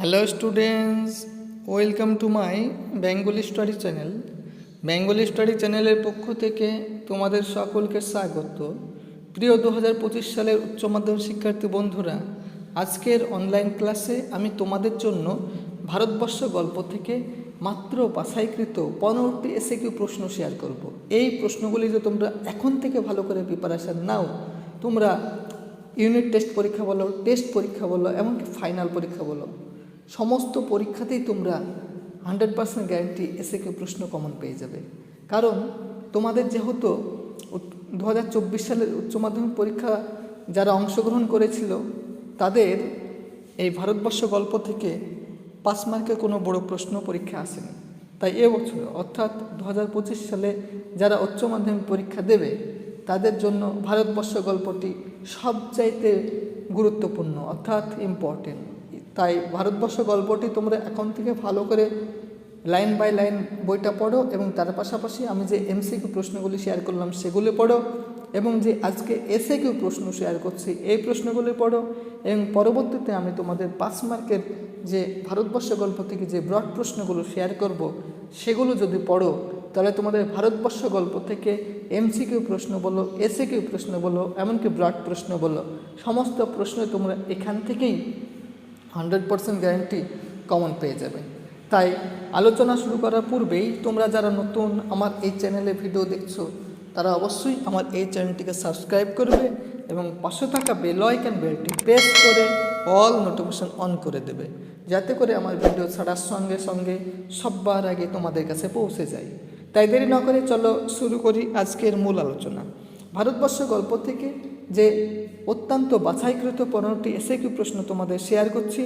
Hello students welcome to my Bengali study channel Bengali study চ্যানেলের পক্ষ থেকে তোমাদের সকলকে স্বাগত। প্রিয় দু হাজার পঁচিশ সালের উচ্চ মাধ্যমিক শিক্ষার্থী বন্ধুরা, আজকের অনলাইন ক্লাসে আমি তোমাদের জন্য ভারতবর্ষ গল্প থেকে মাত্র বাছাইকৃত পনেরোটি এসে কিউ প্রশ্ন শেয়ার করব। এই প্রশ্নগুলি যে তোমরা এখন থেকে ভালো করে প্রিপারেশান নাও, তোমরা ইউনিট টেস্ট পরীক্ষা বলো টেস্ট পরীক্ষা বলো, এমনকি ফাইনাল পরীক্ষা বলো সমস্ত পরীক্ষাতেই তোমরা হান্ড্রেড পার্সেন্ট গ্যারান্টি এসে কেউ প্রশ্ন কমন পেয়ে যাবে। কারণ তোমাদের যেহেতু দু হাজার চব্বিশ সালের উচ্চ মাধ্যমিক পরীক্ষা যারা অংশগ্রহণ করেছিল, তাদের এই ভারতবর্ষ গল্প থেকে পাঁচ মার্কে কোনো বড় প্রশ্ন পরীক্ষা আসেনি। তাই এবছর অর্থাৎ দু হাজার পঁচিশ সালে যারা উচ্চ মাধ্যমিক পরীক্ষা দেবে, তাদের জন্য ভারতবর্ষ গল্পটি সবচাইতে গুরুত্বপূর্ণ, অর্থাৎ ইম্পর্টেন্ট তাই ভারতবর্ষ গল্পটি তোমরা এখন থেকে ভালো করে লাইন বাই লাইন বইটা পড়ো এবং তার পাশাপাশি আমি যে এমসিকিউ প্রশ্নগুলি শেয়ার করলাম সেগুলি পড়ো এবং যে আজকে এসে কিউ প্রশ্ন শেয়ার করছি, এই প্রশ্নগুলি পড়ো এবং পরবর্তীতে আমি তোমাদের পাঁচ মার্কের যে ভারতবর্ষ গল্প থেকে যে ব্রড প্রশ্নগুলো শেয়ার করব, সেগুলো যদি পড়ো, তাহলে তোমাদের ভারতবর্ষ গল্প থেকে এমসিকিউ প্রশ্ন বলো এসে কিউ প্রশ্ন বলো, এমনকি ব্রড প্রশ্ন বলো, সমস্ত প্রশ্ন তোমরা এখান থেকেই হান্ড্রেড পারসেন্ট গ্যারান্টি কমন পেয়ে যাবে। তাই আলোচনা শুরু করার পূর্বেই তোমরা যারা নতুন আমার এই চ্যানেলে ভিডিও দেখছ, তারা অবশ্যই আমার এই চ্যানেলটিকে সাবস্ক্রাইব করবে এবং পাশে থাকা বেল আইকন, বেলটি প্রেস করে অল নোটিফিকেশন অন করে দেবে, যাতে করে আমার ভিডিও ছাড়ার সঙ্গে সঙ্গে সবার আগে তোমাদের কাছে পৌঁছে যায়। তাই দেরি না করে চলো শুরু করি আজকের মূল আলোচনা। ভারতবর্ষ গল্প থেকে যে অত্যন্ত বাছাইকৃত পনেরোটি এসে কিউ প্রশ্ন তোমাদের শেয়ার করছি,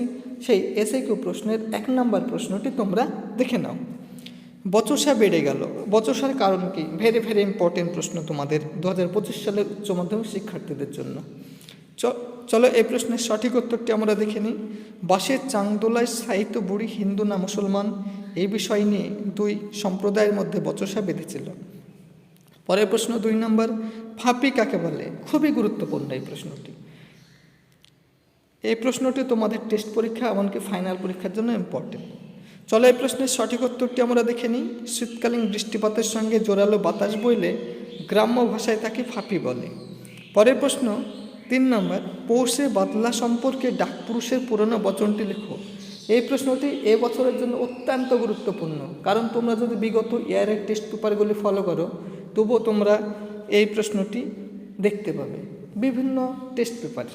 সেই এসে কিউ প্রশ্নের এক নম্বর প্রশ্নটি তোমরা দেখে নাও। বচসা বেড়ে গেল। বচসার কারণ কি? ভেরি ভেরি ইম্পর্টেন্ট প্রশ্ন তোমাদের দু হাজার পঁচিশ সালের উচ্চ মাধ্যমিক শিক্ষার্থীদের জন্য। চলো এই প্রশ্নের সঠিক উত্তরটি আমরা দেখে নিই। বাসের চাংদোলায় সাহিত্য বুড়ি হিন্দু না মুসলমান? এই বিষয় নিয়ে দুই সম্প্রদায়ের মধ্যে বচসা বেঁধেছিল। পরের প্রশ্ন দুই নম্বর, ফাঁপি কাকে বলে? খুবই গুরুত্বপূর্ণ এই প্রশ্নটি। এই প্রশ্নটি তোমাদের টেস্ট পরীক্ষা, এমনকি ফাইনাল পরীক্ষার জন্য ইম্পর্টেন্ট চলো এই প্রশ্নের সঠিক উত্তরটি আমরা দেখে নিই। শীতকালীন বৃষ্টিপাতের সঙ্গে জোরালো বাতাস বইলে গ্রাম্য ভাষায় তাকে ফাঁপি বলে। পরের প্রশ্ন তিন নম্বর, পৌষে বাদলা সম্পর্কে ডাকপুরুষের পুরনো বচনটি লেখো। এই প্রশ্নটি এ বছরের জন্য অত্যন্ত গুরুত্বপূর্ণ। কারণ তোমরা যদি বিগত ইয়ারের টেস্ট পেপারগুলি ফলো করো তবুও তোমরা এই প্রশ্নটি দেখতে পাবে। বিভিন্ন টেস্ট পেপারে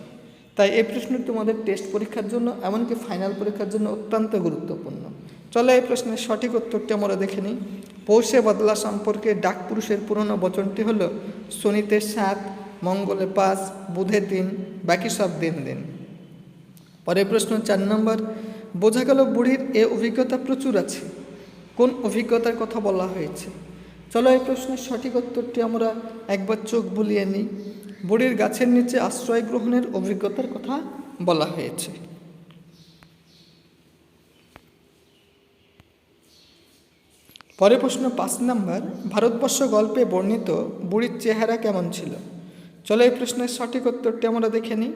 তাই এই প্রশ্নটি তোমাদের টেস্ট পরীক্ষার জন্য এমনকি ফাইনাল পরীক্ষার জন্য অত্যন্ত গুরুত্বপূর্ণ। চলো এই প্রশ্নের সঠিক উত্তরটি আমরা দেখে নিই। পৌষে বদলা সম্পর্কে ডাক পুরুষের পুরনো বচনটি হল, শনিতে সাত, মঙ্গলে পাঁচ বুধের দিন বাকি সব দিন দিন। পরের প্রশ্ন চার নম্বর, বোঝা গেল বুড়ির এ অভিজ্ঞতা প্রচুর আছে। কোন অভিজ্ঞতার কথা বলা হয়েছে? চলো এই প্রশ্নের সঠিক উত্তরটি আমরা একবার চোখ বুলিয়ে নিই। বুড়ির গাছের নিচে আশ্রয় গ্রহণের অভিজ্ঞতার কথা বলা হয়েছে। পরে প্রশ্ন পাঁচ নাম্বার, ভারতবর্ষ গল্পে বর্ণিত বুড়ির চেহারা কেমন ছিল? চলো এই প্রশ্নের সঠিক উত্তরটি আমরা দেখে নিই।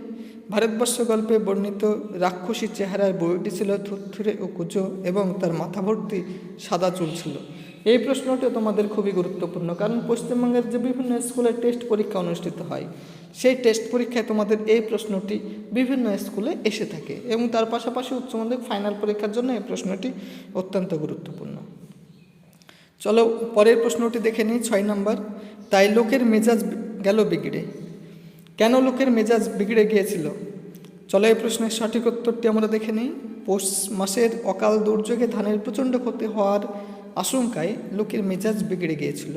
ভারতবর্ষ গল্পে বর্ণিত রাক্ষসী চেহারার বইটি ছিল থুরথুরে ও কুচো এবং তার মাথা ভর্তি সাদা চুল ছিল। এই প্রশ্নটিও তোমাদের খুবই গুরুত্বপূর্ণ, কারণ পশ্চিমবঙ্গের যে বিভিন্ন স্কুলে টেস্ট পরীক্ষা অনুষ্ঠিত হয়, সেই টেস্ট পরীক্ষায় তোমাদের এই প্রশ্নটি বিভিন্ন স্কুলে এসে থাকে এবং তার পাশাপাশি উচ্চ মাধ্যমিক ফাইনাল পরীক্ষার জন্য এই প্রশ্নটি অত্যন্ত গুরুত্বপূর্ণ। চলো পরের প্রশ্নটি দেখে নিই, ছয় নম্বর, তাই লোকের মেজাজ গেল বিগড়ে। কেন লোকের মেজাজ বিগড়ে গিয়েছিল? চলো এই প্রশ্নের সঠিক উত্তরটি আমরা দেখে নিই। পৌষ মাসের অকাল দুর্যোগে ধানের প্রচণ্ড ক্ষতি হওয়ার আশঙ্কায় লোকের মেজাজ বিগড়ে গিয়েছিল।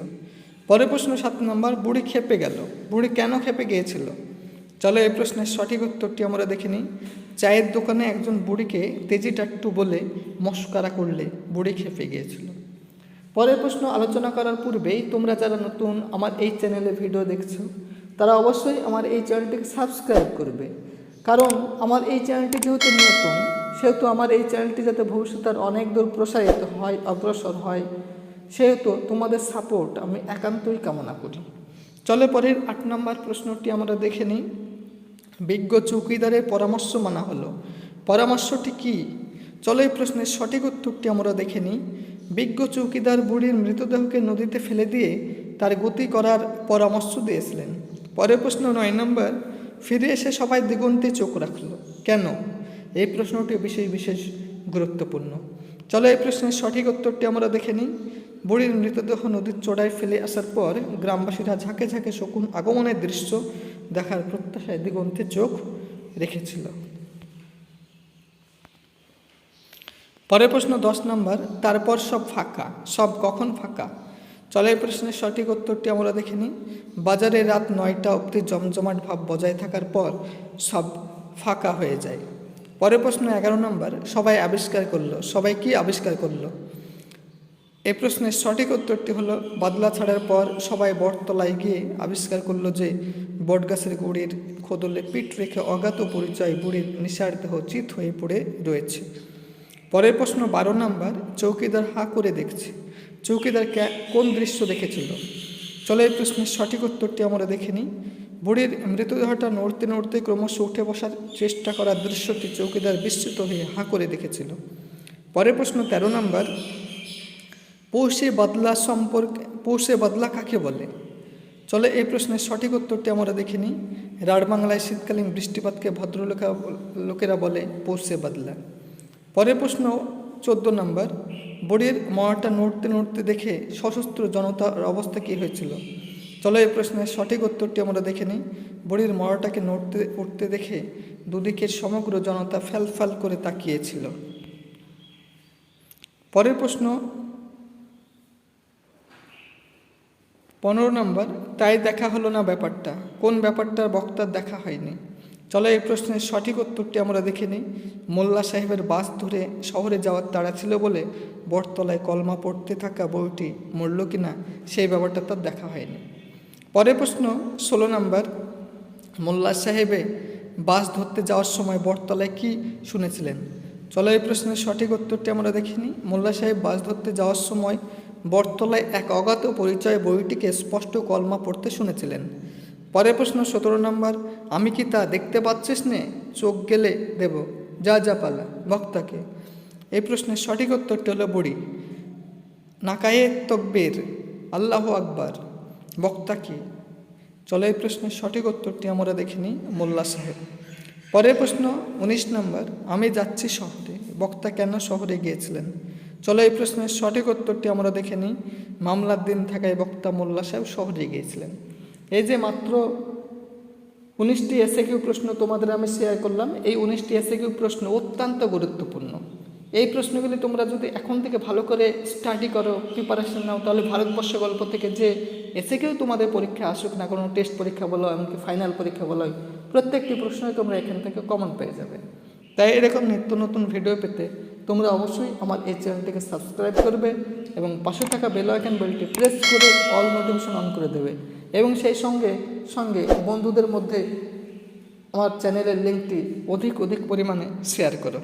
পরের প্রশ্ন সাত নম্বর, বুড়ি খেপে গেল। বুড়ি কেন খেপে গিয়েছিল? চলো এই প্রশ্নের সঠিক উত্তরটি আমরা দেখে নিই। চায়ের দোকানে একজন বুড়িকে তেজি টাট্টু বলে মস্করা করলে বুড়ি খেপে গিয়েছিল। পরের প্রশ্ন আলোচনা করার পূর্বেই তোমরা যারা নতুন আমার এই চ্যানেলে ভিডিও দেখছ, তারা অবশ্যই আমার এই চ্যানেলটিকে সাবস্ক্রাইব করবে। কারণ আমার এই চ্যানেলটি যেহেতু নতুন সেহেতু আমার এই চ্যানেলটি যাতে ভবিষ্যতে আর অনেক দূর প্রসারিত হয়, অগ্রসর হয়, সেহেতু তোমাদের সাপোর্ট আমি একান্তই কামনা করি। চলে পরের আট নম্বর প্রশ্নটি আমরা দেখে নিই। বিজ্ঞ চৌকিদারের পরামর্শ মানা হলো। পরামর্শটি কি? চলো এই প্রশ্নের সঠিক উত্তরটি আমরা দেখে নিই। বিজ্ঞ চৌকিদার বুড়ির মৃতদেহকে নদীতে ফেলে দিয়ে তার গতি করার পরামর্শ দিয়েছিলেন। পরের প্রশ্ন নয় নম্বর, ফিরে এসে সবাই দিগন্তে চোখ রাখল। কেন? এই প্রশ্নটি বিশেষ বিশেষ গুরুত্বপূর্ণ। চলো এই প্রশ্নের সঠিক উত্তরটি আমরা দেখে নিই। বুড়ির মৃতদেহ নদীর চড়ায় ফেলে আসার পর গ্রামবাসীরা ঝাঁকে ঝাঁকে শকুন আগমনের দৃশ্য দেখার প্রত্যাশায় দিগন্তে চোখ রেখেছিল। পরের প্রশ্ন দশ নম্বর, তারপর সব ফাঁকা, সব কখন ফাঁকা? চলে এই প্রশ্নের সঠিক উত্তরটি আমরা দেখে নিই। বাজারে রাত নয়টা অবধি জমজমাট ভাব বজায় থাকার পর সব ফাঁকা হয়ে যায়। পরের প্রশ্ন এগারো নম্বর, সবাই আবিষ্কার করল। সবাই কি আবিষ্কার করল? এই প্রশ্নের সঠিক উত্তরটি হলো, বাদলা ছাড়ার পর সবাই বটতলায় গিয়ে আবিষ্কার করল যে বটগাছের গুড়ির খোদলে পিঠ রেখে অজ্ঞাত পরিচয় বুড়ির নিষার দেহ চিত হয়ে পড়ে রয়েছে। পরের প্রশ্ন বারো নম্বর, চৌকিদার হাঁ করে দেখছে। চৌকিদার কোন দৃশ্য দেখেছিল? চলো এই প্রশ্নের সঠিক উত্তরটি আমরা দেখে নিই। বুড়ির মৃতদেহটা নড়তে নড়তে ক্রমশ উঠে বসার চেষ্টা করার দৃশ্যটি চৌকিদার বিস্মিত হয়ে হাঁ করে দেখেছিল। পরের প্রশ্ন, তেরো নম্বর পৌষে বদলা সম্পর্কে পৌষে বদলা কাকে বলে? চলে এই প্রশ্নের সঠিক উত্তরটি আমরা দেখে নিই। রাঢ় বাংলায় শীতকালীন বৃষ্টিপাতকে ভদ্রলোকা লোকেরা বলে পৌষে বদলা। পরের প্রশ্ন, চোদ্দ নম্বর, বড়ির মরাটা নড়তে নড়তে দেখে সশস্ত্র জনতার অবস্থা কী হয়েছিল? চলো এই প্রশ্নের সঠিক উত্তরটি আমরা দেখে নিই। বড়ির মরাটাকে নড়তে উঠতে দেখে দুদিকের সমগ্র জনতা ফ্যাল ফ্যাল করে তাকিয়েছিল। পরের প্রশ্ন, পনেরো নম্বর, তাই দেখা হলো না ব্যাপারটা? কোন ব্যাপারটার বক্তার দেখা হয়নি? চলো এই প্রশ্নের সঠিক উত্তরটি আমরা দেখে নিই। মোল্লা সাহেবের বাস ধরে শহরে যাওয়ার তাড়া ছিল বলে বটতলায় কলমা পড়তে থাকা বইটি মরল কি না সেই ব্যাপারটা তার দেখা হয়নি। পরের প্রশ্ন, ষোলো নম্বর, মোল্লা সাহেবে বাস ধরতে যাওয়ার সময় বটতলায় কি শুনেছিলেন? চলো এই প্রশ্নের সঠিক উত্তরটি আমরা দেখিনি মোল্লা সাহেব বাস ধরতে যাওয়ার সময় বটতলায় এক অজ্ঞাত পরিচয় বইটিকে স্পষ্ট কলমা পড়তে শুনেছিলেন। পরের প্রশ্ন, সতেরো নম্বর, আমি কি তা দেখতে পাচ্ছিস নে? চোখ গেলে দেব। যা যা পালা, বক্তাকে। এই প্রশ্নের সঠিক উত্তরটি হলো বুড়ি। নাকায়ে তকবীর, আল্লাহ আকবার। বক্তা কি? চলো এই প্রশ্নের সঠিক উত্তরটি আমরা দেখিনি মোল্লা সাহেব। পরের প্রশ্ন, উনিশ নম্বর, আমি যাচ্ছি শহরে, বক্তা কেন শহরে গিয়েছিলেন? চলো এই প্রশ্নের সঠিক উত্তরটি আমরা দেখে নিই। মামলার দিন থাকায় বক্তা মোল্লা সাহেব শহরে গিয়েছিলেন। এই যে মাত্র উনিশটি এসে কিউ প্রশ্ন তোমাদের আমি শেয়ার করলাম, এই উনিশটি এসে কিউ প্রশ্ন অত্যন্ত গুরুত্বপূর্ণ। এই প্রশ্নগুলি তোমরা যদি এখন থেকে ভালো করে স্টাডি করো প্রিপারেশন নাও, তাহলে ভারতবর্ষ গল্প থেকে যে এসে কেউ তোমাদের পরীক্ষা আসুক না, কোনো টেস্ট পরীক্ষা বলো, এমনকি ফাইনাল পরীক্ষা বলো প্রত্যেকটি প্রশ্নই তোমরা এখান থেকে কমন পেয়ে যাবে। তাই এরকম নিত্য নতুন ভিডিও পেতে তোমরা অবশ্যই আমার এই চ্যানেলটিকে সাবস্ক্রাইব করবে এবং পাশে থাকা বেল আইকন বেলটি প্রেস করে অল নোটিফিকেশন অন করে দেবে। এবং সেই সঙ্গে সঙ্গে বন্ধুদের মধ্যে আমার চ্যানেলের লিঙ্কটি অধিক অধিক পরিমাণে শেয়ার করো।